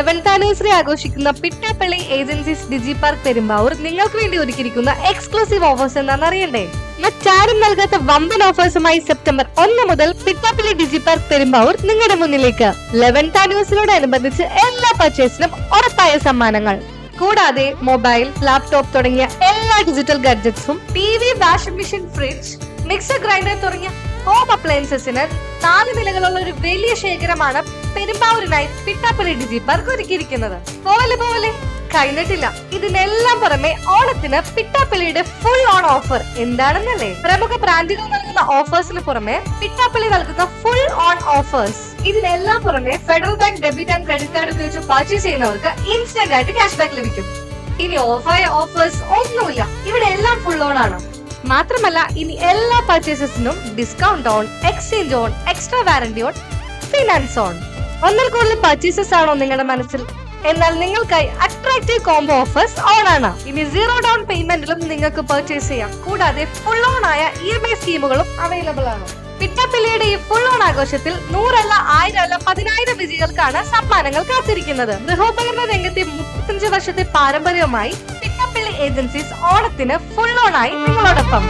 Eleventh anniversary ആഘോഷിക്കുന്ന Pittappilly agencies digi park Perumbavoor നിങ്ങൾക്ക് വേണ്ടി ഒരുക്കിയിരിക്കുന്ന എക്സ്ക്ലൂസീവ് ഓഫേഴ്സ് എന്താണെന്ന് അറിയണ്ടേ? മറ്റാരും നൽകാത്ത വമ്പൻ ഓഫേഴ്സുമായി സെപ്റ്റംബർ ഒന്ന് മുതൽ പിട്ടാപ്പള്ളി ഡിജി പാർക്ക് പെരുമ്പാവൂർ നിങ്ങളുടെ മുന്നിലേക്ക്. ലെവൻത്ത് ആനിവേഴ്സറിയോടനുബന്ധിച്ച് എല്ലാ പർച്ചേസിനും ഉറപ്പായ സമ്മാനങ്ങൾ. കൂടാതെ മൊബൈൽ ലാപ്ടോപ്പ് തുടങ്ങിയ എല്ലാ digital ഗാഡ്ജറ്റ്സും T V washing machine fridge mixer grinder തുടങ്ങിയ അപ്ലയൻസസിന് നാല് നിലകളുള്ള ഒരു വലിയ ശേഖരമാണ് പെരുമ്പാവൂരിനായി പിട്ടാപ്പള്ളി ഡിജി പാർക്ക് ഒരുക്കിയിരിക്കുന്നത്. പോലെ പോലെ കഴിഞ്ഞിട്ടില്ല. ഇതിനെല്ലാം പുറമെ ഓണത്തിന് പിട്ടാപ്പള്ളിയുടെ ഫുൾ ഓൺ ഓഫർ എന്താണെന്നല്ലേ? പ്രമുഖ ബ്രാൻഡുകൾ നൽകുന്ന ഓഫേഴ്സിന് പുറമെ പിട്ടാപ്പള്ളി നൽകുന്ന ഫുൾ ഓൺ ഓഫേഴ്സ് ഇതിനെല്ലാം പുറമെ federal bank debit and credit card ഉപയോഗിച്ച് പർച്ചേസ് ചെയ്യുന്നവർക്ക് ഇൻസ്റ്റന്റ് ആയിട്ട് ക്യാഷ് ബാക്ക് ലഭിക്കും. ഇനി ഓഫായ ഓഫേഴ്സ് ഒന്നുമില്ല. മാത്രമല്ല ഇനി എല്ലാ പർച്ചേസസിനും discount on exchange on extra warranty on finance on ഒന്നിൽ കൂടുതൽ പർച്ചേസസ് ആണോ നിങ്ങളുടെ മനസ്സിൽ? എന്നാൽ നിങ്ങൾക്കായി അട്രാക്റ്റീവ് കോംബോ ഓഫേഴ്സ് ഓൺ ആണ്. ഇനി സീറോ ഡൗൺ പേയ്മെന്റിലും നിങ്ങൾക്ക് പർച്ചേസ് ചെയ്യാം. കൂടാതെ ഫുൾ ഓൺ ആയ ഇ എം ഐ സ്കീമുകളും അവൈലബിൾ ആണ്. പിറ്റപ്പിള്ളിയുടെ ഈ ഫുൾ ഓൺ ആഘോഷത്തിൽ നൂറല്ല ആയിരം അല്ല പതിനായിരം വിജയികൾക്കാണ് സമ്മാനങ്ങൾ കാത്തിരിക്കുന്നത്. ഗൃഹോപകരണ രംഗത്തെ മുപ്പത്തഞ്ച് വർഷത്തെ പാരമ്പര്യവുമായി ഏജൻസീസ് ഓണത്തിന് ഫുൾ ഓൺ ആയി നിങ്ങളോടൊപ്പം.